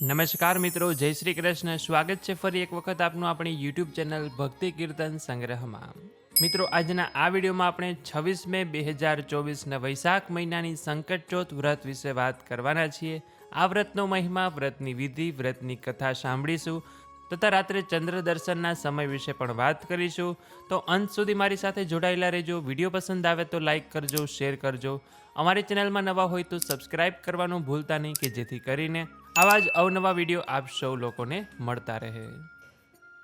નમસ્કાર મિત્રો, જય શ્રી કૃષ્ણ. સ્વાગત છે ફરી એક વખત આપનું આપણી યુટ્યુબ ચેનલ ભક્તિ કીર્તન સંગ્રહમાં. મિત્રો, આજના આ વિડીયોમાં આપણે છવ્વીસ મે બે હજાર ચોવીસના વૈશાખ મહિનાની સંકટ ચોથ વ્રત વિશે વાત કરવાના છીએ. આ વ્રતનો મહિમા, વ્રતની વિધિ, વ્રતની કથા સાંભળીશું તથા રાત્રે ચંદ્ર દર્શનના સમય વિશે પણ વાત કરીશું. તો અંત સુધી મારી સાથે જોડાયેલા રહેજો. વીડિયો પસંદ આવે તો લાઇક કરજો, શેર કરજો. અમારી ચેનલમાં નવા હોય તો સબસ્ક્રાઇબ કરવાનું ભૂલતા નહીં કે જેથી કરીને આવા જ અવનવા વીડિયો આપ સૌ લોકોને મળતા રહે.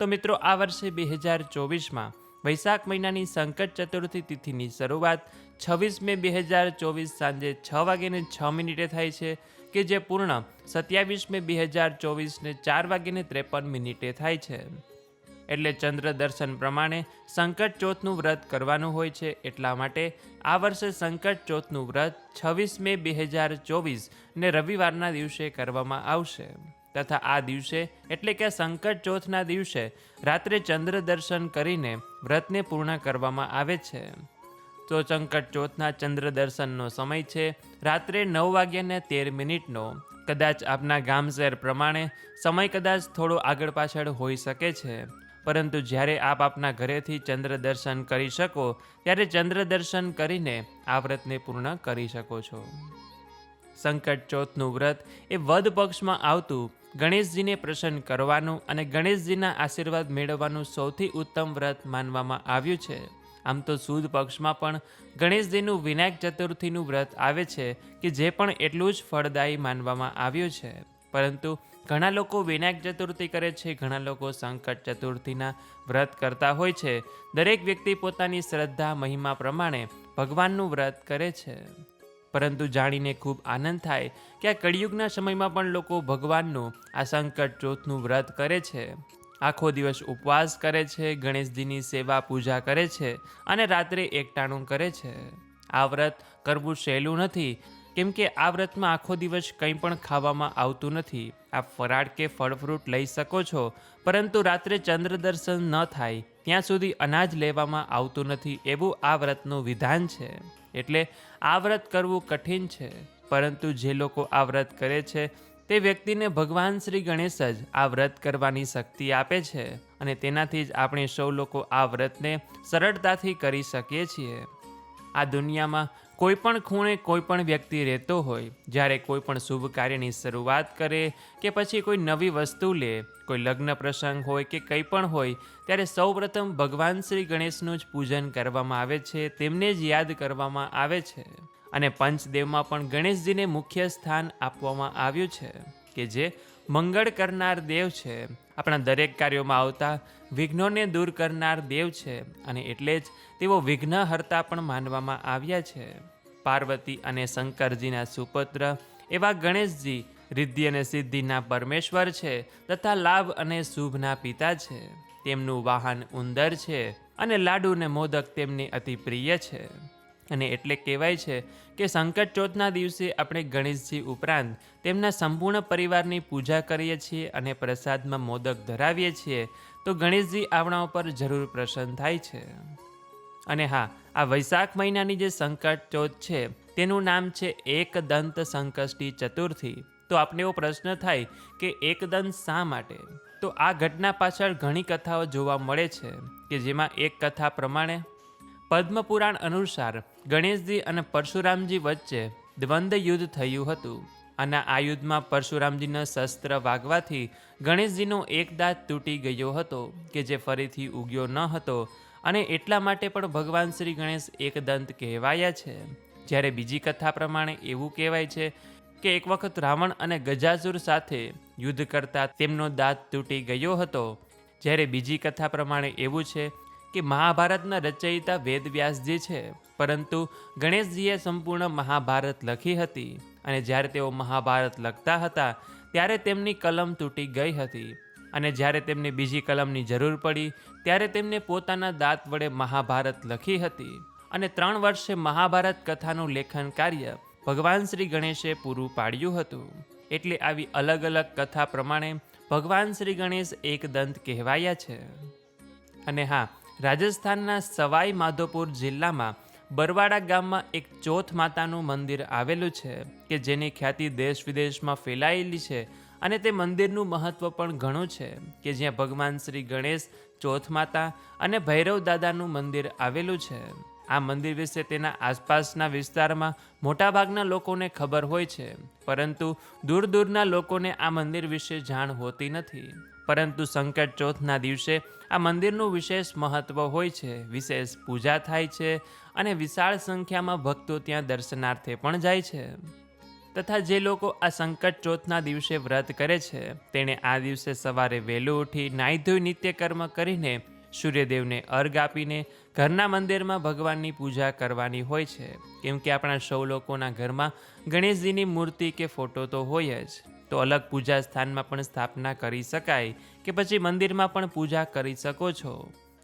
તો મિત્રો, આ વર્ષે બે હજાર ચોવીસમાં વૈશાખ મહિનાની સંકટ ચતુર્થી તિથિની શરૂઆત છવ્વીસ મે બે હજાર ચોવીસ સાંજે છ વાગ્યાને છ મિનિટે થાય છે, કે જે પૂર્ણ સત્યાવીસ મે બે હજાર ચોવીસને ચાર વાગ્યાને ત્રેપન મિનિટે થાય છે. એટલે ચંદ્ર દર્શન પ્રમાણે સંકટ ચોથનું વ્રત કરવાનું હોય છે એટલા માટે આ વર્ષે સંકટ ચોથનું વ્રત છવ્વીસ મે બે હજાર ચોવીસ ને રવિવારના દિવસે કરવામાં આવશે. તથા આ દિવસે એટલે કે સંકટ ચોથના દિવસે રાત્રે ચંદ્ર દર્શન કરીને વ્રતને પૂર્ણ કરવામાં આવે છે. તો સંકટ ચોથના ચંદ્ર દર્શનનો સમય છે રાત્રે નવ વાગ્યાને તેર મિનિટનો. કદાચ આપના ગામ શહેર પ્રમાણે સમય કદાચ થોડો આગળ પાછળ હોઈ શકે છે. પરંતુ જ્યારે આપ આપના ઘરેથી ચંદ્ર દર્શન કરી શકો, ત્યારે ચંદ્ર દર્શન કરીને આ વ્રતને પૂર્ણ કરી શકો છો. સંકટ ચોથનું વ્રત એ વદ પક્ષમાં આવતું ગણેશજીને પ્રસન્ન કરવાનું અને ગણેશજીના આશીર્વાદ મેળવવાનું સૌથી ઉત્તમ વ્રત માનવામાં આવ્યું છે. આમ તો સુદ પક્ષમાં પણ ગણેશજીનું વિનાયક ચતુર્થીનું વ્રત આવે છે કે જે પણ એટલું જ ફળદાયી માનવામાં આવ્યું છે. પરંતુ ઘણા લોકો વિનાયક ચતુર્થી કરે છે, ઘણા લોકો સંકટ ચતુર્થીના વ્રત કરતા હોય છે. દરેક વ્યક્તિ પોતાની શ્રદ્ધા, મહિમા પ્રમાણે ભગવાનનું વ્રત કરે છે. પરંતુ જાણીને ખૂબ આનંદ થાય કે આ કળિયુગના સમયમાં પણ લોકો ભગવાનનું, આ સંકટ ચોથનું વ્રત કરે છે. આખો દિવસ ઉપવાસ કરે છે, ગણેશજીની સેવા પૂજા કરે છે અને રાત્રે એકટાણું કરે છે. આ વ્રત કરવું સહેલું નથી કેમ કે આ વ્રતમાં આખો દિવસ કંઈ પણ ખાવામાં આવતું નથી. આપ ફરાળ કે ફળ ફ્રૂટ લઈ શકો છો, પરંતુ રાત્રે ચંદ્ર દર્શન ન થાય, ત્યાં સુધી અનાજ લેવામાં આવતું નથી એવું આ વ્રતનું વિધાન છે. એટલે આ વ્રત કરવું કઠિન છે, પરંતુ જે લોકો આ વ્રત કરે છે, તે વ્યક્તિને ભગવાન શ્રી ગણેશ જ આ વ્રત કરવાની શક્તિ આપે છે અને તેનાથી જ આપણે સૌ લોકો આ વ્રતને સરળતાથી કરી શકીએ છીએ. આ દુનિયામાં કોઈ પણ ખૂણે કોઈ પણ વ્યક્તિ રહેતો હોય, જ્યારે કોઈ પણ શુભ કાર્યની શરૂઆત કરે કે પછી કોઈ નવી વસ્તુ લે, કોઈ લગ્ન પ્રસંગ હોય કે કંઈ પણ હોય, ત્યારે સૌપ્રથમ ભગવાન શ્રી ગણેશનું જ પૂજન કરવામાં આવે છે, તેમને જ યાદ કરવામાં આવે છે. અને પંચદેવમાં પણ ગણેશજીને મુખ્ય સ્થાન આપવામાં આવ્યું છે, કે જે મંગળ કરનાર દેવ છે. આપણા દરેક કાર્યોમાં આવતા વિઘ્નોને દૂર કરનાર દેવ છે અને એટલે જ તેઓ વિઘ્નહર્તા પણ માનવામાં આવ્યા છે. પાર્વતી અને શંકરજીના સુપુત્ર એવા ગણેશજી રિદ્ધિ અને સિદ્ધિના પરમેશ્વર છે તથા લાભ અને શુભના પિતા છે. તેમનું વાહન ઉંદર છે અને લાડુ અને મોદક તેમને અતિ પ્રિય છે. અને એટલે કહેવાય છે કે સંકટ ચોથના દિવસે આપણે ગણેશજી ઉપરાંત તેમના સંપૂર્ણ પરિવારની પૂજા કરીએ છીએ અને પ્રસાદમાં મોદક ધરાવીએ છીએ, તો ગણેશજી આપણા ઉપર જરૂર પ્રસન્ન થાય છે. અને હા, આ વૈશાખ મહિનાની જે સંકટ ચોથ છે, તેનું નામ છે એકદંત સંકષ્ટી ચતુર્થી. તો આપણે એવો પ્રશ્ન થાય કે એકદંત શા માટે? તો આ ઘટના પાછળ ઘણી કથાઓ જોવા મળે છે, કે જેમાં એક કથા પ્રમાણે પદ્મપુરાણ અનુસાર ગણેશજી અને પરશુરામજી વચ્ચે દ્વંદ્વ યુદ્ધ થયું હતું અને આ યુદ્ધમાં પરશુરામજીના શસ્ત્ર વાગવાથી ગણેશજીનો એક દાંત તૂટી ગયો હતો કે જે ફરીથી ઉગ્યો ન હતો અને એટલા માટે પણ ભગવાન શ્રી ગણેશ એકદંત કહેવાયા છે. જ્યારે બીજી કથા પ્રમાણે એવું કહેવાય છે કે એક વખત રાવણ અને ગજાસુર સાથે યુદ્ધ કરતા તેમનો દાંત તૂટી ગયો હતો. જ્યારે બીજી કથા પ્રમાણે એવું છે કે મહાભારતના રચયિતા વેદવ્યાસજી છે, પરંતુ ગણેશજીએ સંપૂર્ણ મહાભારત લખી હતી અને જ્યારે તેઓ મહાભારત લખતા હતા, ત્યારે તેમની કલમ તૂટી ગઈ હતી. અને જ્યારે તેમને બીજી કલમની જરૂર પડી, ત્યારે તેમને પોતાના દાંત વડે મહાભારત લખી હતી. અને ત્રણ વર્ષે મહાભારત કથાનું લેખન કાર્ય ભગવાન શ્રી ગણેશે પૂરું પાડ્યું હતું. એટલે આવી અલગ અલગ કથા પ્રમાણે ભગવાન શ્રી ગણેશ એકદંત કહેવાયા છે. અને હા રાજસ્થાનના સવાઈ માધોપુર જિલ્લામાં બરવાડા ગામમાં એક ચોથ માતાનું મંદિર આવેલું છે, કે જેની ખ્યાતિ દેશ વિદેશમાં ફેલાયેલી છે અને તે મંદિરનું મહત્ત્વ પણ ઘણું છે, કે જ્યાં ભગવાન શ્રી ગણેશ ચોથ માતા અને ભૈરવ દાદાનું મંદિર આવેલું છે. આ મંદિર વિશે તેના આસપાસના વિસ્તારમાં મોટાભાગના લોકોને ખબર હોય છે. પરંતુ દૂર દૂરના લોકોને આ મંદિર વિશે જાણ હોતી નથી. પરંતુ સંકટ ચોથના દિવસે આ મંદિરનું વિશેષ મહત્ત્વ હોય છે, વિશેષ પૂજા થાય છે અને વિશાળ સંખ્યામાં ભક્તો ત્યાં દર્શનાર્થે પણ જાય છે. તથા જે લોકો આ સંકટ ચોથના દિવસે વ્રત કરે છે, તેણે આ દિવસે સવારે વહેલું ઉઠી નાહી ધોઈ નિત્યકર્મ કરીને સૂર્યદેવને અર્ઘ આપીને ઘરના મંદિરમાં ભગવાનની પૂજા કરવાની હોય છે, કેમ કે આપણા સૌ લોકોના ઘરમાં ગણેશજીની મૂર્તિ કે ફોટો તો હોય જ. તો અલગ પૂજા સ્થાનમાં પણ સ્થાપના કરી શકાય કે પછી મંદિરમાં પણ પૂજા કરી શકો છો.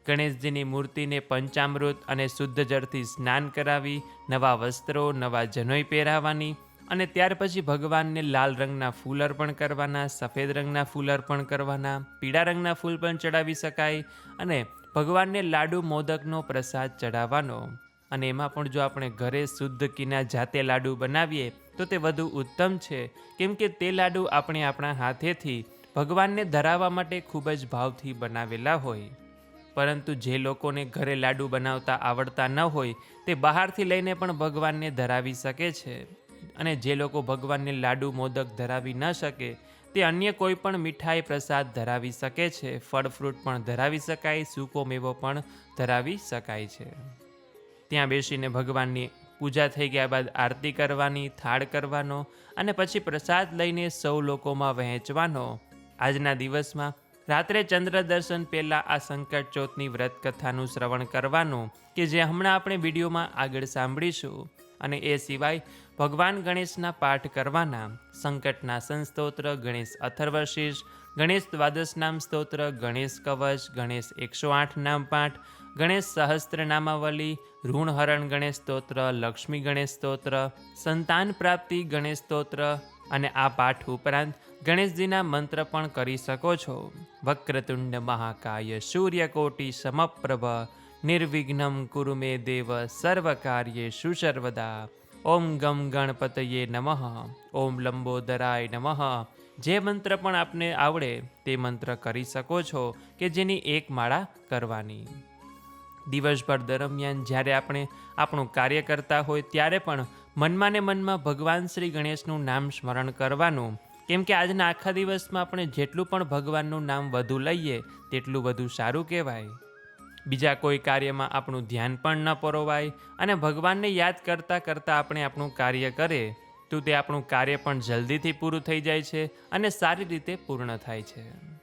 ગણેશજીની મૂર્તિને પંચામૃત અને શુદ્ધ જળથી સ્નાન કરાવી, નવા વસ્ત્રો, નવા જનોઈ પહેરાવાની અને ત્યાર પછી ભગવાનને લાલ રંગના ફૂલ અર્પણ કરવાના, સફેદ રંગના ફૂલ અર્પણ કરવાના, પીળા રંગના ફૂલ પણ ચડાવી શકાય અને ભગવાનને લાડુ મોદકનો પ્રસાદ ચઢાવવાનો અને એમાં પણ જો આપણે ઘરે શુદ્ધ કીના જાતે લાડુ બનાવીએ, તો તે વધુ ઉત્તમ છે. કેમ કે તે લાડુ આપણે આપણા હાથેથી ભગવાનને ધરાવવા માટે ખૂબ જ ભાવથી બનાવેલા હોય. પરંતુ જે લોકોને ઘરે લાડુ બનાવતા આવડતા ન હોય, તે બહારથી લઈને પણ ભગવાનને ધરાવી શકે છે. અને જે લોકો ભગવાનને લાડુ મોદક ધરાવી ન શકે તે અન્ય કોઈ પણ મીઠાઈ પ્રસાદ ધરાવી શકે છે. ફળ ફ્રૂટ પણ ધરાવી શકાય, સૂકો મેવો પણ ધરાવી શકાય છે. ત્યાં બેસીને ભગવાનની પૂજા થઈ ગયા બાદ આરતી કરવાની, થાળ કરવાનો અને પછી પ્રસાદ લઈને સૌ લોકોમાં વહેંચવાનો. આજના દિવસમાં રાત્રે ચંદ્ર દર્શન પહેલાં આ સંકટ ચોથની વ્રત કથાનું શ્રવણ કરવાનું કે જે હમણાં આપણે વિડીયોમાં આગળ સાંભળીશું. અને એ સિવાય ભગવાન ગણેશના પાઠ કરવાના સંકટના સંસ્તોત્ર ગણેશ અથર્વશીષ, ગણેશ દ્વાદશ નામ સ્તોત્ર, ગણેશ કવચ, ગણેશ એકસો આઠ નામ પાઠ, ગણેશ સહસ્ત્ર નામાવલી, ઋણહરણ ગણેશ સ્તોત્ર, લક્ષ્મી ગણેશ સ્તોત્ર, સંતાન પ્રાપ્તિ ગણેશ સ્તોત્ર અને આ પાઠ ઉપરાંત ગણેશજીના મંત્ર પણ કરી શકો છો. વક્રતુંડ મહાકાય સૂર્યકોટી સમપ્રભ નિર્વિઘ્નમ કુરુ મે દેવ સર્વ કાર્યેષુ સર્વદા ઓમ ગમ ગણપતયે નમઃ ઓમ લંબોદરાય નમઃ જે મંત્ર પણ આપને આવડે તે મંત્ર કરી શકો છો કે જેની એક માળા કરવાની દિવસભર દરમિયાન જ્યારે આપણે આપણું કાર્ય કરતા હોય ત્યારે પણ મનમાં ને મનમાં ભગવાન શ્રી ગણેશનું નામ સ્મરણ કરવાનું। કેમ કે આજના આખા દિવસમાં આપણે જેટલું પણ ભગવાનનું નામ વધુ લઈએ, તેટલું વધુ સારું કહેવાય। બીજા કોઈ કાર્યમાં આપણું ધ્યાન પણ ન પરોવાય અને ભગવાનને યાદ કરતાં કરતાં આપણે આપણું કાર્ય કરે, તો તે આપણું કાર્ય પણ જલ્દીથી પૂરું થઈ જાય છે અને સારી રીતે પૂર્ણ થાય છે.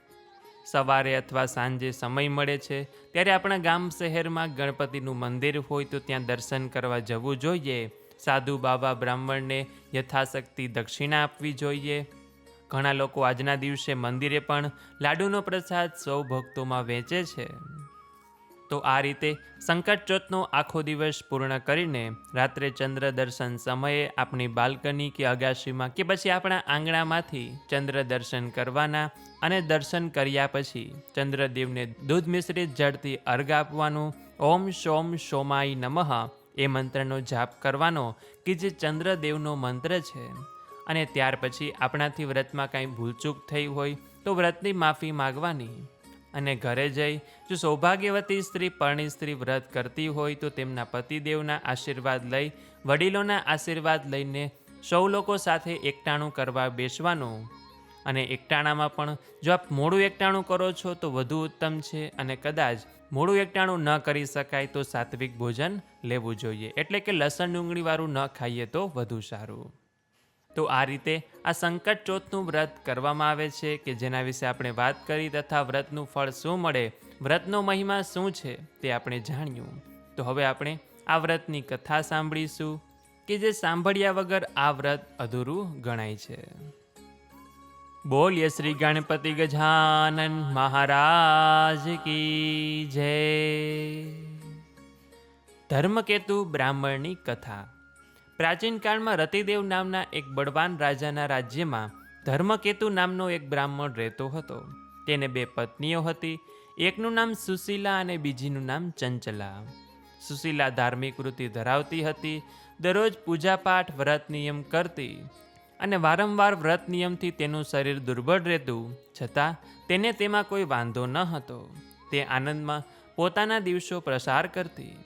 સવારે અથવા સાંજે સમય મળે છે, ત્યારે આપણા ગામ શહેરમાં ગણપતિનું મંદિર હોય તો ત્યાં દર્શન કરવા જવું જોઈએ. સાધુ બાબા બ્રાહ્મણને યથાશક્તિ દક્ષિણા આપવી જોઈએ. ઘણા લોકો આજના દિવસે મંદિરે પણ લાડુનો પ્રસાદ સૌ ભક્તોમાં વેચે છે. તો આ રીતે સંકટ આખો દિવસ પૂર્ણ કરીને રાત્રે ચંદ્ર દર્શન સમયે આપણી બાલ્કની કે અગાશીમાં કે પછી આપણા આંગણામાંથી ચંદ્ર દર્શન કરવાના અને દર્શન કર્યા પછી ચંદ્રદેવને દૂધ મિશ્રિત જળથી અર્ઘ આપવાનું ઓમ સોમ સોમાય નમઃ એ મંત્રનો જાપ કરવાનો કે જે ચંદ્રદેવનો મંત્ર છે. અને ત્યાર પછી આપણાથી વ્રતમાં કાંઈ ભૂલચૂક થઈ હોય તો વ્રતની માફી માગવાની. અને ઘરે જઈ જો સૌભાગ્યવતી સ્ત્રી પરણી સ્ત્રી વ્રત કરતી હોય તો તેમના પતિદેવના આશીર્વાદ લઈ, વડીલોના આશીર્વાદ લઈને સૌ લોકો સાથે એકટાણું કરવા બેસવાનું. અને એકટાણામાં પણ, જો આપ મોડું એકટાણું કરો છો તો વધુ ઉત્તમ છે અને કદાચ મોડું એકટાણું ન કરી શકાય તો સાત્વિક ભોજન લેવું જોઈએ. એટલે કે લસણ ડુંગળીવાળું ન ખાઈએ તો વધુ સારું. તો આ રીતે આ સંકટ ચોથનું વ્રત કરવામાં આવે છે કે જેના વિશે આપણે વાત કરી તથા વ્રતનું ફળ શું મળે, વ્રતનો મહિમા શું છે તે આપણે જાણ્યું. તો હવે આપણે આ વ્રતની કથા સાંભળીશું કે જે સાંભળ્યા વગર આ વ્રત અધૂરું ગણાય છે. બોલ્ય શ્રી ગણપતિ ગજાનન મહારાજ કી જય. ધર્મકેતુ બ્રાહ્મણની કથા. પ્રાચીન કાળમાં રતિદેવ નામના એક બળવાન રાજાના રાજ્યમાં ધર્મકેતુ નામનો એક બ્રાહ્મણ રહેતો હતો. તેને બે પત્નીઓ હતી. એકનું નામ સુશીલા અને બીજીનું નામ ચંચલા. સુશીલા ધાર્મિક વૃત્તિ ધરાવતી હતી. દરરોજ પૂજાપાઠ, વ્રત નિયમ કરતી અને વારંવાર વ્રત નિયમથી તેનું શરીર દુર્બળ રહેતું. છતાં તેને તેમાં કોઈ વાંધો ન હતો. તે આનંદમાં પોતાના દિવસો પ્રસાર કરતી.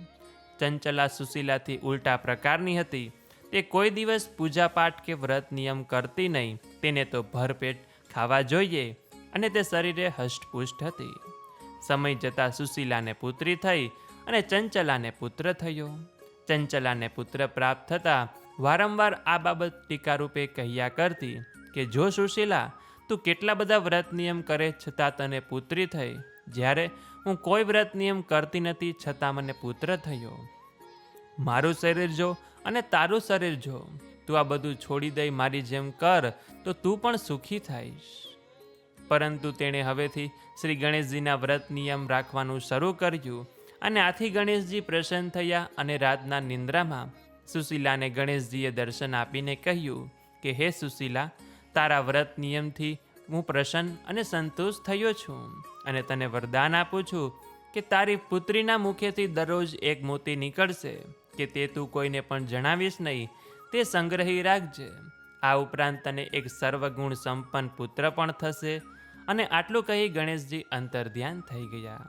ચંચલા સુશીલાથી ઉલટા પ્રકારની હતી. તે કોઈ દિવસ પૂજાપાઠ કે વ્રત નિયમ કરતી નહીં. તેને તો ભરપેટ ખાવા જોઈએ અને તે શરીરે હષ્ટપુષ્ટ હતી. સમય જતાં સુશીલાને પુત્રી થઈ અને ચંચલાને પુત્ર થયો. ચંચલાને પુત્ર પ્રાપ્ત થતાં વારંવાર આ બાબત ટીકારૂપે કહ્યા કરતી કે, જો સુશીલા, તું કેટલા બધા વ્રત નિયમ કરે છતાં તને પુત્રી થઈ? જ્યારે હું કોઈ વ્રત નિયમ કરતી નથી, છતાં મને પુત્ર થયો. મારું શરીર જો અને તારું શરીર જો, તું આ બધું છોડી દઈ, મારી જેમ કર, તો તું પણ સુખી થઈશ. પરંતુ તેણે હવેથી શ્રી ગણેશજીના વ્રત નિયમ રાખવાનું શરૂ કર્યું અને આથી ગણેશજી પ્રસન્ન થયા અને રાતના નિંદ્રામાં સુશીલાને ગણેશજીએ દર્શન આપીને કહ્યું કે, હે સુશીલા, તારા વ્રત નિયમથી હું પ્રસન્ન અને સંતુષ્ટ થયો છું અને તને વરદાન આપું છું કે તારી પુત્રીના મુખેથી દરરોજ એક મોતી નીકળશે કે તે તું કોઈને પણ જણાવીશ નહીં, તે સંગ્રહી રાખજે. આ ઉપરાંત તને એક સર્વગુણ સંપન્ન પુત્ર પણ થશે અને આટલું કહી ગણેશજી અંતર્ધ્યાન થઈ ગયા.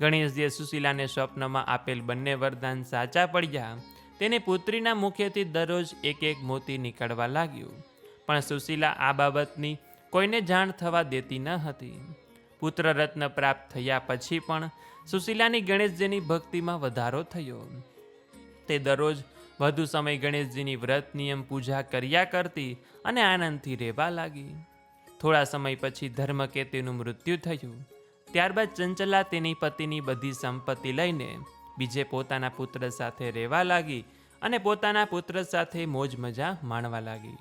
ગણેશજીએ સુશીલાને સ્વપ્નમાં આપેલ બંને વરદાન સાચા પડ્યા. તેની પુત્રીના મુખેથી દરરોજ એક એક મોતી નીકળવા લાગ્યું. પણ સુશીલા આ બાબતની કોઈને જાણ થવા દેતી ન હતી. પુત્ર રત્ન પ્રાપ્ત થયા પછી પણ સુશીલાની ગણેશજીની ભક્તિમાં વધારો થયો. તે દરરોજ વધુ સમય ગણેશજીની વ્રત, નિયમ પૂજા કર્યા કરતી અને આનંદથી રહેવા લાગી. થોડા સમય પછી ધર્મકેતુનું મૃત્યુ થયું. ત્યારબાદ ચંચલા તેની પતિની બધી સંપત્તિ લઈને બીજે પોતાના પુત્ર સાથે રહેવા લાગી અને પોતાના પુત્ર સાથે મોજ મજા માણવા લાગી.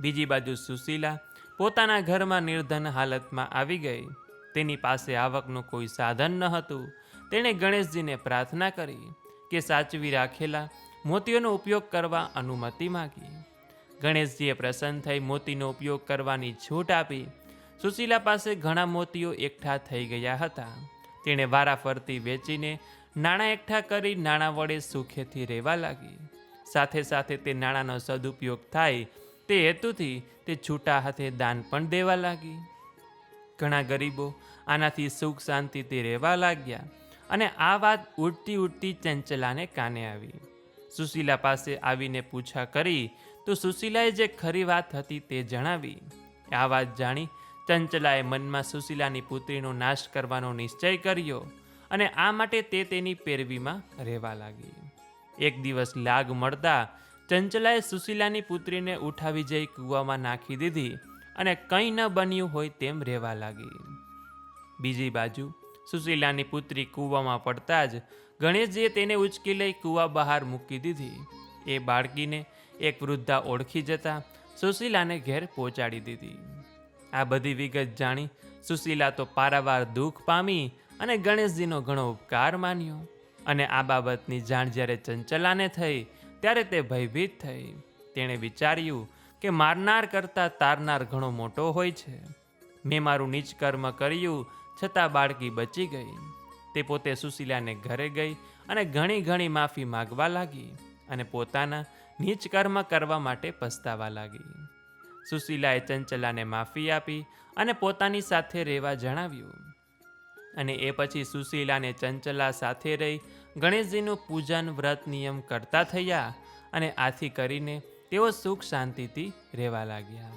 બીજી બાજુ સુશીલા પોતાના ઘરમાં નિર્ધન હાલતમાં આવી ગઈ. તેની પાસે આવકનું કોઈ સાધન ન હતું. તેણે ગણેશજીને પ્રાર્થના કરી કે સાચવી રાખેલા મોતીઓનો ઉપયોગ કરવા અનુમતિ માગી. ગણેશજીએ પ્રસન્ન થઈ મોતીનો ઉપયોગ કરવાની છૂટ આપી. સુશીલા પાસે ઘણા મોતીઓ એકઠા થઈ ગયા હતા. તેણે વારાફરતી વેચીને નાણાં એકઠા કરી નાણાં વડે સુખેથી રહેવા લાગી. સાથે સાથે તે નાણાંનો સદુપયોગ થાય તે હેતુથી તે છૂટા હાથે દાન પણ દેવા લાગી. ઘણા ગરીબો આનાથી સુખ શાંતિથી રહેવા લાગ્યા અને આ વાત ઉડતી ઉડતી ચંચલાને કાને આવી. સુશીલા પાસે આવીને પૂછા કરી, તો સુશીલાએ જે ખરી વાત હતી તે જણાવી. આ વાત જાણી ચંચલાએ મનમાં સુશીલાની પુત્રીનો નાશ કરવાનો નિશ્ચય કર્યો અને આ માટે તે તેની પેરવીમાં રહેવા લાગી. એક દિવસ લાગ મળતા ચંચલાએ સુશીલાની પુત્રીને ઉઠાવી જઈ કૂવામાં નાખી દીધી અને કંઈ ન બન્યું હોય તેમ રહેવા લાગી. બીજી બાજુ, સુશીલાની પુત્રી કૂવામાં પડતા જ ગણેશજીએ તેને ઉચકી લઈ કૂવા બહાર મૂકી દીધી. એ બાળકીને એક વૃદ્ધા ઓળખી જતા સુશીલાને ઘેર પહોંચાડી દીધી. આ બધી વિગત જાણી સુશીલા તો પારાવાર દુઃખ પામી અને ગણેશજીનો ઘણો ઉપકાર માન્યો અને આ બાબતની જાણ જ્યારે ચંચલાને થઈ ત્યારે તે ભયભીત થઈ. તેણે વિચાર્યું કે મારનાર કરતાં તારનાર ઘણો મોટો હોય છે. મેં મારું નીચ કર્મ કર્યું, છતાં બાળકી બચી ગઈ. તે પોતે સુશીલાને ઘરે ગઈ અને ઘણી ઘણી માફી માગવા લાગી અને પોતાના નીચ કર્મ કરવા માટે પસ્તાવા લાગી. સુશીલાએ ચંચલાને માફી આપી અને પોતાની સાથે રહેવા જણાવ્યું. અને એ પછી સુશીલાને ચંચલા સાથે રહી ગણેશજીનું પૂજન, વ્રત નિયમ કરતા થયા અને આથી કરીને તેઓ સુખ શાંતિથી રહેવા લાગ્યા.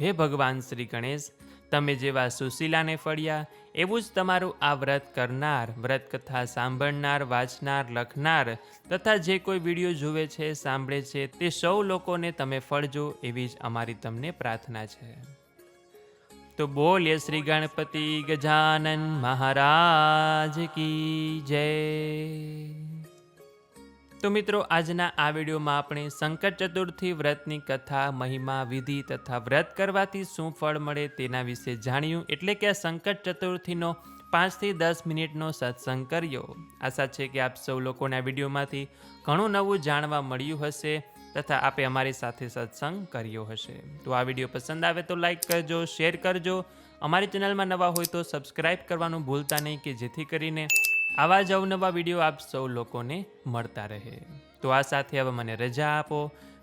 હે ભગવાન શ્રી ગણેશ, તમે જેવા સુશીલાને ફળ્યા, એવું જ તમારું આ વ્રત કરનાર વ્રત કથા સાંભળનાર, વાંચનાર, લખનાર તથા જે કોઈ વીડિયો જુએ છે, સાંભળે છે, તે સૌ લોકોને તમે ફળજો એવી જ અમારી તમને પ્રાર્થના છે. તો બોલીએ શ્રી ગણપતિ ગજાનન મહારાજ કી જય. તો મિત્રો, આજના આ વિડીયોમાં આપણે સંકટ ચતુર્થી વ્રતની કથા, મહિમા, વિધિ તથા વ્રત કરવાથી શું ફળ મળે તેના વિશે જાણ્યું, એટલે કે આ સંકટ ચતુર્થીનો પાંચથી દસ મિનિટનો સત્સંગ કર્યો. આશા છે કે આપ સૌ લોકોને વિડીયોમાંથી ઘણું નવું જાણવા મળ્યું હશે. તથા આપે અમારી સાથે સત્સંગ કર્યો હશે. તો આ વીડિયો પસંદ આવે તો લાઈક કરજો, શેર કરજો. અમારી ચેનલમાં નવા હોય તો સબસ્ક્રાઈબ કરવાનું ભૂલતા નહીં કે જેથી કરીને આવા જ અવનવા વીડિયો આપ સૌ લોકોને મળતા રહે. તો આ સાથે હવે મને રજા આપો.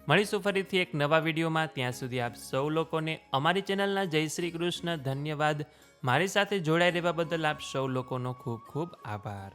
મળીશું ફરીથી એક નવા વિડીયોમાં. ત્યાં સુધી આપ સૌ લોકોને અમારી ચેનલના જય શ્રી કૃષ્ણ ધન્યવાદ. મારી સાથે જોડાઈ રહેવા બદલ આપ સૌ લોકોનો ખૂબ ખૂબ આભાર.